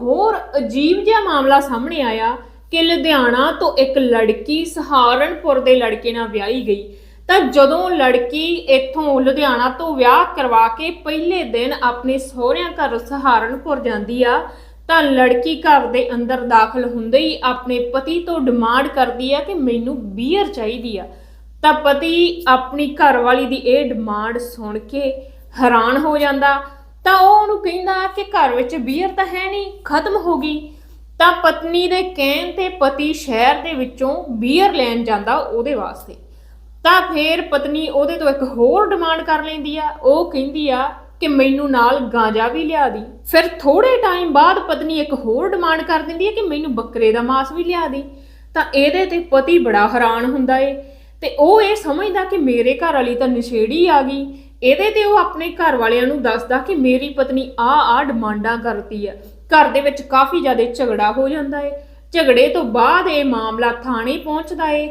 ਹੋਰ ਅਜੀਬ ਜਿਹਾ ਮਾਮਲਾ ਸਾਹਮਣੇ ਆਇਆ ਕਿ ਲੁਧਿਆਣਾ ਤੋਂ ਇੱਕ ਲੜਕੀ ਸਹਾਰਨਪੁਰ ਦੇ ਲੜਕੇ ਨਾਲ ਵਿਆਹੀ ਗਈ। ਤਾਂ ਜਦੋਂ ਲੜਕੀ ਇੱਥੋਂ ਲੁਧਿਆਣਾ ਤੋਂ ਵਿਆਹ ਕਰਵਾ ਕੇ ਪਹਿਲੇ ਦਿਨ ਆਪਣੇ ਸਹੁਰਿਆਂ ਘਰ ਸਹਾਰਨਪੁਰ ਜਾਂਦੀ ਆ, ਤਾਂ ਲੜਕੀ ਘਰ ਦੇ ਅੰਦਰ ਦਾਖਲ ਹੁੰਦੇ ਹੀ ਆਪਣੇ ਪਤੀ ਤੋਂ ਡਿਮਾਂਡ ਕਰਦੀ ਆ ਕਿ ਮੈਨੂੰ ਬੀਅਰ ਚਾਹੀਦੀ ਆ। ਤਾਂ ਪਤੀ ਆਪਣੀ ਘਰਵਾਲੀ ਦੀ ਇਹ ਡਿਮਾਂਡ ਸੁਣ ਕੇ ਹੈਰਾਨ ਹੋ ਜਾਂਦਾ ਤਾਂ ਉਹ ਉਹਨੂੰ ਕਹਿੰਦਾ ਕਿ ਘਰ ਵਿੱਚ ਬੀਅਰ ਤਾਂ ਹੈ ਨਹੀਂ, ਖਤਮ ਹੋ ਗਈ। ਤਾਂ ਪਤਨੀ ਦੇ ਕਹਿਣ ਤੇ ਪਤੀ ਸ਼ਹਿਰ ਦੇ ਵਿੱਚੋਂ ਬੀਅਰ ਲੈਣ ਜਾਂਦਾ ਉਹਦੇ ਵਾਸਤੇ। ਤਾਂ ਫਿਰ ਪਤਨੀ ਉਹਦੇ ਤੋਂ ਇੱਕ ਹੋਰ ਡਿਮਾਂਡ ਕਰ ਲੈਂਦੀ ਆ। ਉਹ ਕਹਿੰਦੀ ਆ ਕਿ ਮੈਨੂੰ ਨਾਲ ਗਾਂਜਾ ਵੀ ਲਿਆ ਦੀ। ਫਿਰ ਥੋੜੇ ਟਾਈਮ ਬਾਅਦ ਪਤਨੀ ਇੱਕ ਹੋਰ ਡਿਮਾਂਡ ਕਰ ਦਿੰਦੀ ਹੈ ਕਿ ਮੈਨੂੰ ਬੱਕਰੇ ਦਾ ਮਾਸ ਵੀ ਲਿਆ ਦੀ। ਤਾਂ ਇਹਦੇ ਤੇ ਪਤੀ ਬੜਾ ਹੈਰਾਨ ਹੁੰਦਾ ਏ। ਤੇ ਉਹ ਇਹ ਸਮਝਦਾ ਕਿ ਮੇਰੇ ਘਰ ਵਾਲੀ ਤਾਂ ਨਸ਼ੇੜੀ ਆ ਗਈ। ਇਹਦੇ ਤੇ ਉਹ ਆਪਣੇ ਘਰ ਵਾਲਿਆਂ ਨੂੰ ਦੱਸਦਾ ਕਿ ਮੇਰੀ ਪਤਨੀ ਆ ਆ ਡਿਮਾਂਡਾਂ ਕਰਦੀ ਹੈ ਘਰ ਦੇ ਵਿੱਚ ਕਾਫੀ ਜ਼ਿਆਦਾ ਝਗੜਾ ਹੋ ਜਾਂਦਾ ਹੈ ਝਗੜੇ ਤੋਂ ਬਾਅਦ ਇਹ ਮਾਮਲਾ ਥਾਣੇ ਪਹੁੰਚਦਾ ਏ।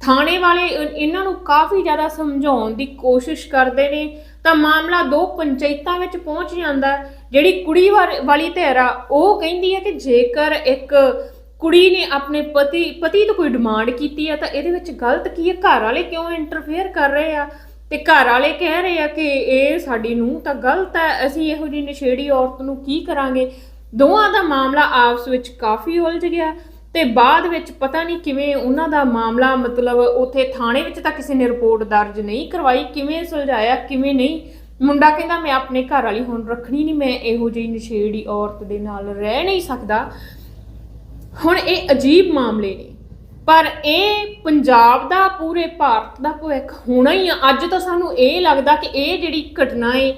ਥਾਣੇ ਵਾਲੇ ਇਹਨਾਂ ਨੂੰ ਕਾਫੀ ਜ਼ਿਆਦਾ ਸਮਝਾਉਣ ਦੀ ਕੋਸ਼ਿਸ਼ ਕਰਦੇ ਨੇ। ਤਾਂ ਮਾਮਲਾ ਦੋ ਪੰਚਾਇਤਾਂ ਵਿੱਚ ਪਹੁੰਚ ਜਾਂਦਾ ਜਿਹੜੀ ਕੁੜੀ ਵਾਰ- ਵਾਲੀ ਧਿਰ ਆ, ਉਹ ਕਹਿੰਦੀ ਹੈ ਕਿ ਜੇਕਰ ਇੱਕ ਕੁੜੀ ਨੇ ਆਪਣੇ ਪਤੀ ਪਤੀ ਤੋਂ ਕੋਈ ਡਿਮਾਂਡ ਕੀਤੀ ਹੈ ਤਾਂ ਇਹਦੇ ਵਿੱਚ ਗਲਤ ਕੀ ਹੈ ਘਰ ਵਾਲੇ ਕਿਉਂ ਇੰਟਰਫੇਅਰ ਕਰ ਰਹੇ ਆ? ਤੇ ਘਰ ਵਾਲੇ ਕਹਿ ਰਹੇ ਆ ਕਿ ਇਹ ਸਾਡੀ ਨੂੰ ਤਾਂ ਗਲਤ ਹੈ, ਅਸੀਂ ਇਹੋ ਜਿਹੀ ਨਸ਼ੇੜੀ ਔਰਤ ਨੂੰ ਕੀ ਕਰਾਂਗੇ? ਦੋਵਾਂ ਦਾ ਮਾਮਲਾ ਆਪਸ ਵਿੱਚ ਕਾਫੀ ਉਲਝ ਗਿਆ ਤੇ ਬਾਅਦ ਵਿੱਚ ਪਤਾ ਨਹੀਂ ਕਿਵੇਂ ਉਹਨਾਂ ਦਾ ਮਾਮਲਾ ਮਤਲਬ ਉਥੇ ਥਾਣੇ ਵਿੱਚ ਤਾਂ ਕਿਸੇ ਨੇ ਰਿਪੋਰਟ ਦਰਜ ਨਹੀਂ ਕਰਵਾਈ, ਕਿਵੇਂ ਸੁਲਝਾਇਆ, ਕਿਵੇਂ ਨਹੀਂ? ਮੁੰਡਾ ਕਹਿੰਦਾ, ਮੈਂ ਆਪਣੇ ਘਰ ਵਾਲੀ ਹੁਣ ਰੱਖਣੀ ਨਹੀਂ, ਮੈਂ ਇਹੋ ਜਿਹੀ ਨਸ਼ੇੜੀ ਔਰਤ ਦੇ ਨਾਲ ਰਹਿ ਨਹੀਂ ਸਕਦਾ। ਹੁਣ ਇਹ ਅਜੀਬ ਮਾਮਲੇ ਨੇ। ਪਰ ਇਹ ਪੰਜਾਬ ਦਾ ਪੂਰੇ ਭਾਰਤ ਦਾ ਭਵਿੱਖ ਹੋਣਾ ਹੀ ਆ। ਅੱਜ ਤਾਂ ਸਾਨੂੰ ਇਹ ਲੱਗਦਾ ਕਿ ਇਹ ਜਿਹੜੀ ਘਟਨਾ ਏ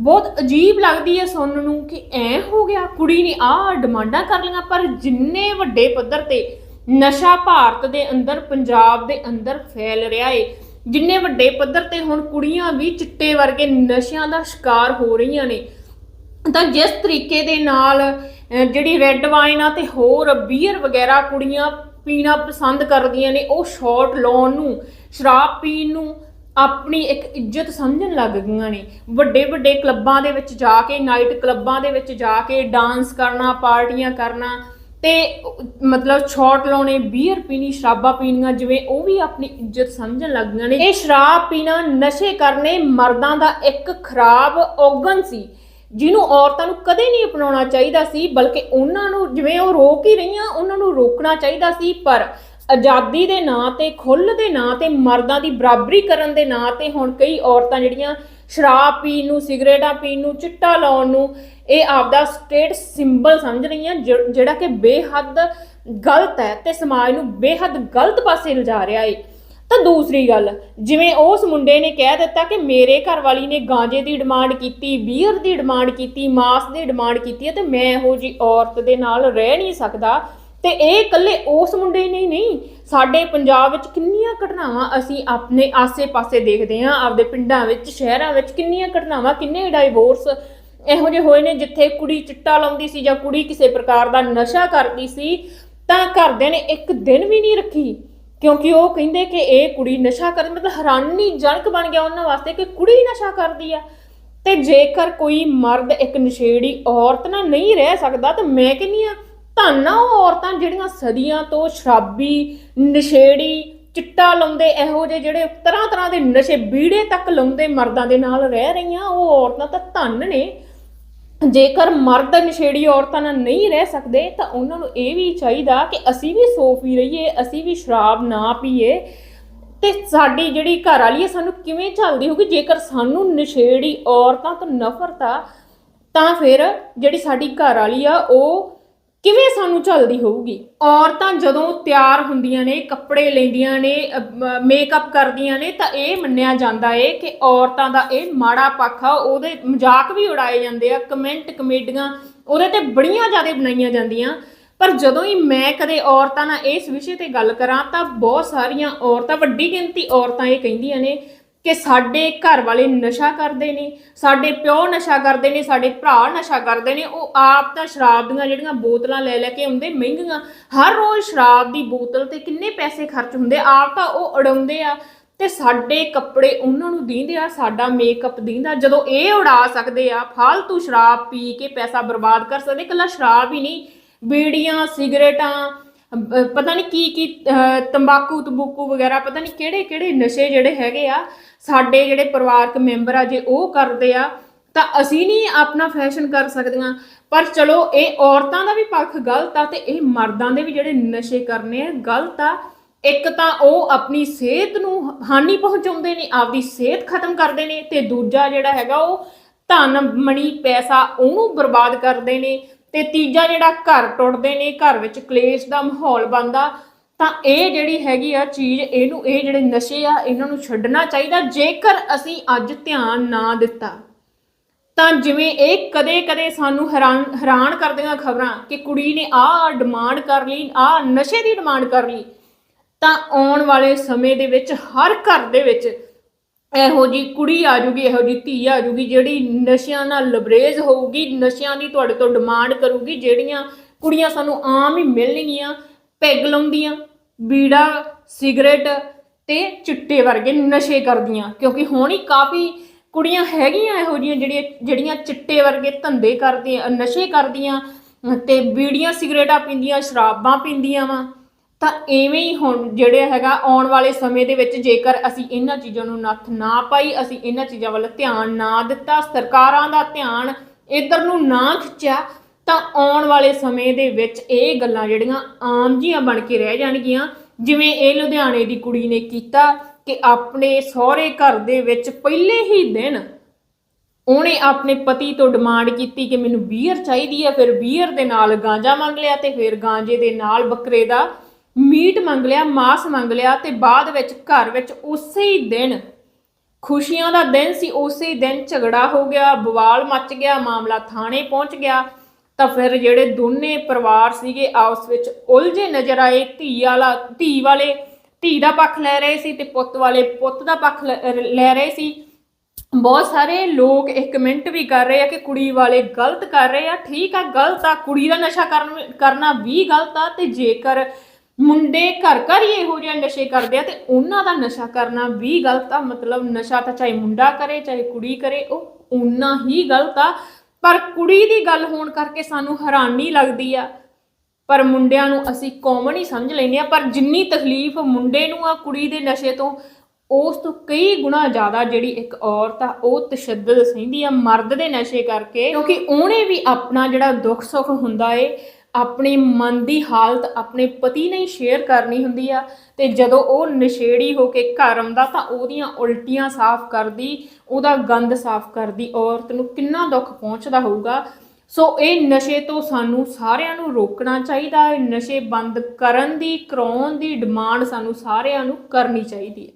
ਬਹੁਤ ਅਜੀਬ ਲੱਗਦੀ ਹੈ ਸੁਣਨ ਨੂੰ ਕਿ ਐ ਹੋ ਗਿਆ। ਕੁੜੀ ਨੇ ਆਹ ਡਿਮਾਂਡਾਂ ਕਰ ਲਈਆਂ ਪਰ ਜਿੰਨੇ ਵੱਡੇ ਪੱਧਰ ਤੇ ਨਸ਼ਾ ਭਾਰਤ ਦੇ ਅੰਦਰ ਪੰਜਾਬ ਦੇ ਅੰਦਰ ਫੈਲ ਰਿਹਾ ਏ ਜਿੰਨੇ ਵੱਡੇ ਪੱਧਰ ਤੇ ਹੁਣ ਕੁੜੀਆਂ ਵੀ ਚਿੱਟੇ ਵਰਗੇ ਨਸ਼ਿਆਂ ਦਾ ਸ਼ਿਕਾਰ ਹੋ ਰਹੀਆਂ ਨੇ ਤਾਂ ਜਿਸ ਤਰੀਕੇ ਦੇ ਨਾਲ ਅਹ, ਜਿਹੜੀ ਰੈੱਡ ਵਾਈਨ ਆ ਤੇ ਹੋਰ ਬੀਅਰ ਵਗੈਰਾ ਕੁੜੀਆਂ ਪੀਣਾ ਪਸੰਦ ਕਰਦੀਆਂ ਨੇ, ਉਹ ਸ਼ਾਟ ਲਾਉਣ ਨੂੰ, ਸ਼ਰਾਬ ਪੀਣ ਨੂੰ ਆਪਣੀ ਇੱਕ ਇੱਜ਼ਤ ਸਮਝਣ ਲੱਗ ਗਈਆਂ ਨੇ। ਵੱਡੇ ਵੱਡੇ ਕਲੱਬਾਂ ਦੇ ਵਿੱਚ ਜਾ ਕੇ, ਨਾਈਟ ਕਲੱਬਾਂ ਦੇ ਵਿੱਚ ਜਾ ਕੇ ਡਾਂਸ ਕਰਨਾ, ਪਾਰਟੀਆਂ ਕਰਨਾ ਤੇ ਮਤਲਬ ਸ਼ਾਟ ਲਾਉਣੇ ਬੀਅਰ ਪੀਣੀ, ਸ਼ਰਾਬਾਂ ਪੀਣੀਆਂ, ਜਿਵੇਂ ਉਹ ਵੀ ਆਪਣੀ ਇੱਜ਼ਤ ਸਮਝਣ ਲੱਗ ਗਈਆਂ ਨੇ। ਇਹ ਸ਼ਰਾਬ ਪੀਣਾ, ਨਸ਼ੇ ਕਰਨੇ ਮਰਦਾਂ ਦਾ ਇੱਕ ਖਰਾਬ ਔਗਣ ਸੀ। ਜਿਹਨੂੰ ਔਰਤਾਂ ਨੂੰ ਕਦੇ ਨਹੀਂ ਅਪਣਾਉਣਾ ਚਾਹੀਦਾ ਸੀ, ਬਲਕਿ ਉਹਨਾਂ ਨੂੰ ਜਿਵੇਂ ਉਹ ਰੋਕ ਹੀ ਰਹੀਆਂ, ਉਹਨਾਂ ਨੂੰ ਰੋਕਣਾ ਚਾਹੀਦਾ ਸੀ, ਪਰ ਆਜ਼ਾਦੀ ਦੇ ਨਾਂ ਤੇ, ਖੁੱਲ੍ਹ ਦੇ ਨਾਂ ਤੇ, ਮਰਦਾਂ ਦੀ ਬਰਾਬਰੀ ਕਰਨ ਦੇ ਨਾਂ ਤੇ ਹੁਣ ਕਈ ਔਰਤਾਂ ਜਿਹੜੀਆਂ ਸ਼ਰਾਬ ਪੀਣ ਨੂੰ, ਸਿਗਰਟਾਂ ਪੀਣ ਨੂੰ, ਚਿੱਟਾ ਲਾਉਣ ਨੂੰ, ਇਹ ਆਪਦਾ ਸਟੇਟ ਸਿੰਬਲ ਸਮਝ ਰਹੀਆਂ ਜਿਹੜਾ ਕਿ ਬੇਹੱਦ ਗਲਤ ਹੈ ਤੇ ਸਮਾਜ ਨੂੰ ਬੇਹੱਦ ਗਲਤ ਪਾਸੇ ਲਿਜਾ ਰਿਹਾ ਏ। ਤਾਂ ਦੂਸਰੀ ਗੱਲ, ਜਿਵੇਂ ਉਸ ਮੁੰਡੇ ਨੇ ਕਹਿ ਦਿੱਤਾ ਕਿ ਮੇਰੇ ਘਰ ਵਾਲੀ ਨੇ ਗਾਂਜੇ ਦੀ ਡਿਮਾਂਡ ਕੀਤੀ, ਬੀਅਰ ਦੀ ਡਿਮਾਂਡ ਕੀਤੀ, ਮਾਸ ਦੀ ਡਿਮਾਂਡ ਕੀਤੀ ਹੈ, ਤੇ ਮੈਂ ਇਹੋ ਜੀ ਔਰਤ ਦੇ ਨਾਲ ਰਹਿ ਨਹੀਂ ਸਕਦਾ। ਤੇ ਇਹ ਇਕੱਲੇ ਉਸ ਮੁੰਡੇ ਨੇ ਨਹੀਂ, ਸਾਡੇ ਪੰਜਾਬ ਵਿੱਚ ਕਿੰਨੀਆਂ ਘਟਨਾਵਾਂ ਅਸੀਂ ਆਪਣੇ ਆਸੇ-ਪਾਸੇ ਦੇਖਦੇ ਹਾਂ, ਆਪਦੇ ਪਿੰਡਾਂ ਵਿੱਚ, ਸ਼ਹਿਰਾਂ ਵਿੱਚ ਕਿੰਨੀਆਂ ਘਟਨਾਵਾਂ, ਕਿੰਨੇ ਡਾਈਵੋਰਸ ਇਹੋ ਜਿਹੇ ਹੋਏ ਨੇ ਜਿੱਥੇ ਕੁੜੀ ਚਿੱਟਾ ਲਾਉਂਦੀ ਸੀ ਜਾਂ ਕੁੜੀ ਕਿਸੇ ਪ੍ਰਕਾਰ ਦਾ ਨਸ਼ਾ ਕਰਦੀ ਸੀ, ਤਾਂ ਘਰਦਿਆਂ ਨੇ ਇੱਕ ਦਿਨ ਵੀ ਨਹੀਂ ਰੱਖੀ। ਕਿਉਂਕਿ ਉਹ ਕਹਿੰਦੇ ਕਿ ਇਹ ਕੁੜੀ ਨਸ਼ਾ ਕਰ, ਮਤਲਬ ਹੈਰਾਨੀਜਨਕ ਬਣ ਗਿਆ ਉਹਨਾਂ ਵਾਸਤੇ ਕਿ ਕੁੜੀ ਨਸ਼ਾ ਕਰਦੀ ਆ। ਤੇ ਜੇਕਰ ਕੋਈ ਮਰਦ ਇੱਕ ਨਸ਼ੇੜੀ ਔਰਤ ਨਾਲ ਨਹੀਂ ਰਹਿ ਸਕਦਾ, ਤਾਂ ਮੈਂ ਕਹਿੰਦੀ ਆ ਧੰਨ ਉਹ ਔਰਤਾਂ ਜਿਹੜੀਆਂ ਸਦੀਆਂ ਤੋਂ ਸ਼ਰਾਬੀ, ਨਸ਼ੇੜੀ, ਚਿੱਟਾ ਲਾਉਂਦੇ, ਇਹੋ ਜਿਹੇ ਜਿਹੜੇ ਤਰ੍ਹਾਂ ਤਰ੍ਹਾਂ ਦੇ ਨਸ਼ੇ ਬੀੜੇ ਤੱਕ ਲਾਉਂਦੇ ਮਰਦਾਂ ਦੇ ਨਾਲ ਰਹਿ ਰਹੀਆਂ, ਉਹ ਔਰਤਾਂ ਤਾਂ ਧੰਨ ਨੇ। ਜੇਕਰ ਮਰਦ ਨਸ਼ੇੜੀ ਔਰਤਾਂ ਨਾਲ ਨਹੀਂ ਰਹਿ ਸਕਦੇ, ਤਾਂ ਉਹਨਾਂ ਨੂੰ ਇਹ ਵੀ ਚਾਹੀਦਾ ਕਿ ਅਸੀਂ ਵੀ ਸੋਫੀ ਰਹੀਏ, ਅਸੀਂ ਵੀ ਸ਼ਰਾਬ ਨਾ ਪੀਏ। ਤੇ ਸਾਡੀ ਜਿਹੜੀ ਘਰ ਵਾਲੀ ਹੈ, ਸਾਨੂੰ ਕਿਵੇਂ ਚੱਲਦੀ ਹੋਊਗੀ? ਜੇਕਰ ਸਾਨੂੰ ਨਸ਼ੇੜੀ ਔਰਤਾਂ ਤੋਂ ਨਫ਼ਰਤ ਆ, ਤਾਂ ਫਿਰ ਜਿਹੜੀ ਸਾਡੀ ਘਰ ਵਾਲੀ ਆ, ਉਹ ਕਿਵੇਂ ਸਾਨੂੰ ਝੱਲਦੀ ਹੋਊਗੀ? ਔਰਤਾਂ ਜਦੋਂ ਤਿਆਰ ਹੁੰਦੀਆਂ ਨੇ, ਕੱਪੜੇ ਲੈਂਦੀਆਂ ਨੇ ਮੇਕਅਪ ਕਰਦੀਆਂ ਨੇ, ਤਾਂ ਇਹ ਮੰਨਿਆ ਜਾਂਦਾ ਏ ਕਿ ਔਰਤਾਂ ਦਾ ਇਹ ਮਾੜਾ ਪੱਖ ਆ। ਉਹਦੇ ਮਜ਼ਾਕ ਵੀ ਉਡਾਏ ਜਾਂਦੇ ਆ, ਕਮੈਂਟ ਕਮੇਡੀਆਂ, ਉਹਦੇ ਤੇ ਬੜੀਆਂ ਜ਼ਿਆਦਾ ਬਣਾਈਆਂ ਜਾਂਦੀਆਂ। ਪਰ ਜਦੋਂ ਹੀ ਮੈਂ ਕਦੇ ਔਰਤਾਂ ਨਾਲ ਇਸ ਵਿਸ਼ੇ ਤੇ ਗੱਲ ਕਰਾਂ, ਤਾਂ ਬਹੁਤ ਸਾਰੀਆਂ ਔਰਤਾਂ, ਵੱਡੀ ਗਿਣਤੀ ਔਰਤਾਂ ਇਹ ਕਹਿੰਦੀਆਂ ਨੇ ਕਿ ਸਾਡੇ ਘਰ ਵਾਲੇ ਨਸ਼ਾ ਕਰਦੇ ਨੇ, ਸਾਡੇ ਪਿਓ ਨਸ਼ਾ ਕਰਦੇ ਨੇ, ਸਾਡੇ ਭਰਾ ਨਸ਼ਾ ਕਰਦੇ ਨੇ, ਉਹ ਆਪ ਤਾਂ ਸ਼ਰਾਬ ਦੀਆਂ ਜਿਹੜੀਆਂ ਬੋਤਲਾਂ ਲੈ ਲੈ ਕੇ ਆਉਂਦੇ ਮਹਿੰਗੀਆਂ, ਹਰ ਰੋਜ਼ ਸ਼ਰਾਬ ਦੀ ਬੋਤਲ ਤੇ ਕਿੰਨੇ ਪੈਸੇ ਖਰਚ ਹੁੰਦੇ, ਆਪ ਤਾਂ ਉਹ ਉਡਾਉਂਦੇ ਆ ਤੇ ਸਾਡੇ ਕੱਪੜੇ ਉਹਨਾਂ ਨੂੰ ਦੀਂਦੇ ਆ, ਸਾਡਾ ਮੇਕਅਪ ਦੀਂਦਾ, ਜਦੋਂ ਇਹ ਉਡਾ ਸਕਦੇ ਆ ਫालतू ਸ਼ਰਾਬ ਪੀ ਕੇ ਪੈਸਾ ਬਰਬਾਦ ਕਰ ਸਕਦੇ, ਇਕੱਲਾ ਸ਼ਰਾਬ ਹੀ ਨਹੀਂ, ਬੀੜੀਆਂ, ਸਿਗਰਟਾਂ ਪਤਾ ਨਹੀਂ ਕੀ ਕੀ ਤੰਬਾਕੂ, ਤੰਬੂਕੂ ਵਗੈਰਾ, ਪਤਾ ਨਹੀਂ ਕਿਹੜੇ ਕਿਹੜੇ ਨਸ਼ੇ ਜਿਹੜੇ ਹੈਗੇ ਆ, ਸਾਡੇ ਜਿਹੜੇ ਪਰਿਵਾਰਕ ਮੈਂਬਰ ਆ, ਜੇ ਉਹ ਕਰਦੇ ਆ, ਤਾਂ ਅਸੀਂ ਨਹੀਂ ਆਪਣਾ ਫੈਸ਼ਨ ਕਰ ਸਕਦੀਆਂ। ਪਰ ਚਲੋ, ਇਹ ਔਰਤਾਂ ਦਾ ਵੀ ਪੱਖ ਗਲਤ ਆ ਤੇ ਇਹ ਮਰਦਾਂ ਦੇ ਵੀ ਜਿਹੜੇ ਨਸ਼ੇ ਕਰਨੇ ਆ, ਗਲਤ ਆ। ਇੱਕ ਤਾਂ ਉਹ ਆਪਣੀ ਸਿਹਤ ਨੂੰ ਹਾਨੀ ਪਹੁੰਚਾਉਂਦੇ ਨੇ, ਆਪਦੀ ਸਿਹਤ ਖਤਮ ਕਰਦੇ ਨੇ ਤੇ ਦੂਜਾ ਜਿਹੜਾ ਹੈਗਾ ਉਹ ਧਨ, ਮਣੀ, ਪੈਸਾ ਉਹਨੂੰ ਬਰਬਾਦ ਕਰਦੇ ਨੇ। ਤੇ ਤੀਜਾ ਜਿਹੜਾ ਘਰ ਟੁੱਟਦੇ ਨੇ, ਘਰ ਵਿੱਚ ਕਲੇਸ਼ ਦਾ ਮਾਹੌਲ ਬਣਦਾ, ਤਾਂ ਇਹ ਜਿਹੜੀ ਹੈਗੀ ਆ ਚੀਜ਼, ਇਹਨੂੰ, ਇਹ ਜਿਹੜੇ ਨਸ਼ੇ ਆ, ਇਹਨਾਂ ਨੂੰ ਛੱਡਣਾ ਚਾਹੀਦਾ, ਜੇਕਰ ਅਸੀਂ ਅੱਜ ਧਿਆਨ ਨਾ ਦਿੱਤਾ, ਤਾਂ ਜਿਵੇਂ ਇਹ ਕਦੇ-ਕਦੇ ਸਾਨੂੰ ਹੈਰਾਨ ਹੈਰਾਨ ਕਰਦੀਆਂ ਖਬਰਾਂ ਕਿ ਕੁੜੀ ਨੇ ਆਹ ਡਿਮਾਂਡ ਕਰ ਲਈ ਆਹ ਨਸ਼ੇ ਦੀ ਡਿਮਾਂਡ ਕਰ ਲਈ, ਤਾਂ ਆਉਣ ਵਾਲੇ ਸਮੇਂ ਦੇ ਵਿੱਚ, ਹਰ ਘਰ ਦੇ ਵਿੱਚ ਇਹੋ ਜੀ ਕੁੜੀ ਆ ਜੂਗੀ, ਇਹੋ ਜੀ ਧੀ ਆ ਜੂਗੀ, ਜਿਹੜੀ ਨਸ਼ਿਆਂ ਨਾਲ ਲਬਰੇਜ਼ ਹੋਊਗੀ, ਨਸ਼ਿਆਂ ਦੀ ਤੁਹਾਡੇ ਤੋਂ ਡਿਮਾਂਡ ਕਰੂਗੀ, ਜਿਹੜੀਆਂ ਕੁੜੀਆਂ ਸਾਨੂੰ ਆਮ ਹੀ ਮਿਲਣਗੀਆਂ, ਪੈਗ ਲਾਉਂਦੀਆਂ, ਬੀੜਾ, ਸਿਗਰਟ ਤੇ ਚਿੱਟੇ ਵਰਗੇ ਨਸ਼ੇ ਕਰਦੀਆਂ, ਕਿਉਂਕਿ ਹੁਣ ਹੀ ਕਾਫੀ ਕੁੜੀਆਂ ਹੈਗੀਆਂ ਇਹੋ ਜਿਹੀਆਂ ਜਿਹੜੀਆਂ ਜਿਹੜੀਆਂ ਚਿੱਟੇ ਵਰਗੇ ਧੰਦੇ ਕਰਦੀਆਂ ਨਸ਼ੇ ਕਰਦੀਆਂ ਤੇ ਬੀੜੀਆਂ, ਸਿਗਰਟਾਂ ਪੀਂਦੀਆਂ, ਸ਼ਰਾਬਾਂ ਪੀਂਦੀਆਂ ਵਾ। ਤਾਂ ਐਵੇਂ ਹੀ ਹੁਣ ਜਿਹੜੇ ਹੈਗਾ ਆਉਣ ਵਾਲੇ ਸਮੇਂ ਦੇ ਵਿੱਚ ਜੇਕਰ ਅਸੀਂ ਇਹਨਾਂ ਚੀਜ਼ਾਂ ਨੂੰ ਨੱਥ ਨਾ ਪਾਈ, ਅਸੀਂ ਇਹਨਾਂ ਚੀਜ਼ਾਂ ਵੱਲ ਧਿਆਨ ਨਾ ਦਿੱਤਾ, ਸਰਕਾਰਾਂ ਦਾ ਧਿਆਨ ਇਧਰ ਨੂੰ ਨਾ ਖਿੱਚਿਆ, ਤਾਂ ਆਉਣ ਵਾਲੇ ਸਮੇਂ ਦੇ ਵਿੱਚ ਇਹ ਗੱਲਾਂ ਜਿਹੜੀਆਂ ਆਮ ਜੀਆਂ ਬਣ ਕੇ ਰਹਿ ਜਾਣਗੀਆਂ। ਜਿਵੇਂ ਇਹ ਲੁਧਿਆਣੇ ਦੀ ਕੁੜੀ ਨੇ ਕੀਤਾ ਕਿ ਆਪਣੇ ਸਹੁਰੇ ਘਰ ਦੇ ਵਿੱਚ ਪਹਿਲੇ ਹੀ ਦਿਨ ਉਹਨੇ ਆਪਣੇ ਪਤੀ ਤੋਂ ਡਿਮਾਂਡ ਕੀਤੀ ਕਿ ਮੈਨੂੰ ਬੀਅਰ ਚਾਹੀਦੀ ਹੈ, ਫਿਰ ਬੀਅਰ ਦੇ ਨਾਲ ਗਾਂਜਾ ਮੰਗ ਲਿਆ ਤੇ ਫਿਰ ਗਾਂਜੇ ਦੇ ਨਾਲ ਬੱਕਰੇ ਦਾ ਮੀਟ ਮੰਗ ਲਿਆ, ਮਾਸ ਮੰਗ ਲਿਆ ਤੇ ਬਾਅਦ ਵਿੱਚ ਘਰ ਵਿੱਚ ਉਸੇ ਹੀ ਦਿਨ ਖੁਸ਼ੀਆਂ ਦਾ ਦਿਨ ਸੀ, ਉਸੇ ਹੀ ਦਿਨ ਝਗੜਾ ਹੋ ਗਿਆ, ਬਵਾਲ ਮੱਚ ਗਿਆ, ਮਾਮਲਾ ਥਾਣੇ ਪਹੁੰਚ ਗਿਆ। ਤਾਂ ਫਿਰ ਜਿਹੜੇ ਦੋਨੇ ਪਰਿਵਾਰ ਸੀਗੇ ਆਪਸ ਵਿੱਚ ਉਲਝੇ ਨਜ਼ਰ ਆਏ, ਧੀ ਵਾਲਾ, ਧੀ ਵਾਲੇ ਧੀ ਦਾ ਪੱਖ ਲੈ ਰਹੇ ਸੀ ਤੇ ਪੁੱਤ ਵਾਲੇ ਪੁੱਤ ਦਾ ਪੱਖ ਲੈ ਲੈ ਰਹੇ ਸੀ। ਬਹੁਤ ਸਾਰੇ ਲੋਕ ਇਹ ਕਮੈਂਟ ਵੀ ਕਰ ਰਹੇ ਆ ਕਿ ਕੁੜੀ ਵਾਲੇ ਗਲਤ ਕਰ ਰਹੇ ਆ। ਠੀਕ ਆ, ਗਲਤ ਆ, ਕੁੜੀ ਦਾ ਨਸ਼ਾ ਕਰਨ, ਕਰਨਾ ਵੀ ਗਲਤ ਆ ਤੇ ਜੇਕਰ ਮੁੰਡੇ ਘਰ ਘਰ ਹੀ ਇਹੋ ਜਿਹੇ ਨਸ਼ੇ ਕਰਦੇ ਆ ਤੇ ਉਹਨਾਂ ਦਾ ਨਸ਼ਾ ਕਰਨਾ ਵੀ ਗਲਤ ਆ। ਮਤਲਬ ਨਸ਼ਾ ਤਾਂ ਚਾਹੇ ਮੁੰਡਾ ਕਰੇ, ਚਾਹੇ ਕੁੜੀ ਕਰੇ, ਉਹ ਉਨਾ ਹੀ ਗਲਤ ਆ। ਪਰ ਕੁੜੀ ਦੀ ਗੱਲ ਹੋਣ ਕਰਕੇ ਸਾਨੂੰ ਹੈਰਾਨੀ ਲੱਗਦੀ ਆ। ਪਰ ਮੁੰਡਿਆਂ ਨੂੰ ਅਸੀਂ ਕਾਮਨ ਹੀ ਸਮਝ ਲੈਂਦੇ ਆ। ਪਰ ਜਿੰਨੀ ਤਕਲੀਫ ਮੁੰਡੇ ਨੂੰ ਆ ਕੁੜੀ ਦੇ ਨਸ਼ੇ ਤੋਂ, ਉਸ ਤੋਂ ਕਈ ਗੁਣਾ ਜ਼ਿਆਦਾ ਜਿਹੜੀ ਇੱਕ ਔਰਤ ਆ, ਉਹ ਤਸ਼ੱਦਦ ਸਹਿੰਦੀ ਆ ਮਰਦ ਦੇ ਨਸ਼ੇ ਕਰਕੇ। ਕਿਉਂਕਿ ਉਹਨੇ ਵੀ ਆਪਣਾ ਜਿਹੜਾ ਦੁੱਖ ਸੁੱਖ ਹੁੰਦਾ ਏ ਆਪਣੇ ਮਨ ਦੀ ਹਾਲਤ ਆਪਣੇ ਪਤੀ ਨਾਲ ਸ਼ੇਅਰ ਕਰਨੀ ਹੁੰਦੀ ਆ, ਤੇ ਜਦੋਂ ਉਹ ਨਸ਼ੇੜੀ ਹੋ ਕੇ ਘਰ ਆਉਂਦਾ ਤਾਂ ਉਹਦੀਆਂ ਉਲਟੀਆਂ ਸਾਫ਼ ਕਰਦੀ, ਉਹਦਾ ਗੰਦ ਸਾਫ਼ ਕਰਦੀ, ਔਰਤ ਨੂੰ ਕਿੰਨਾ ਦੁੱਖ ਪਹੁੰਚਦਾ ਹੋਊਗਾ। ਸੋ ਇਹ ਨਸ਼ੇ ਤੋਂ ਸਾਨੂੰ ਸਾਰਿਆਂ ਨੂੰ ਰੋਕਣਾ ਚਾਹੀਦਾ ਹੈ ਨਸ਼ੇ ਬੰਦ ਕਰਨ ਦੀ, ਕਰਾਉਣ ਦੀ ਡਿਮਾਂਡ ਸਾਨੂੰ ਸਾਰਿਆਂ ਨੂੰ ਕਰਨੀ ਚਾਹੀਦੀ ਹੈ।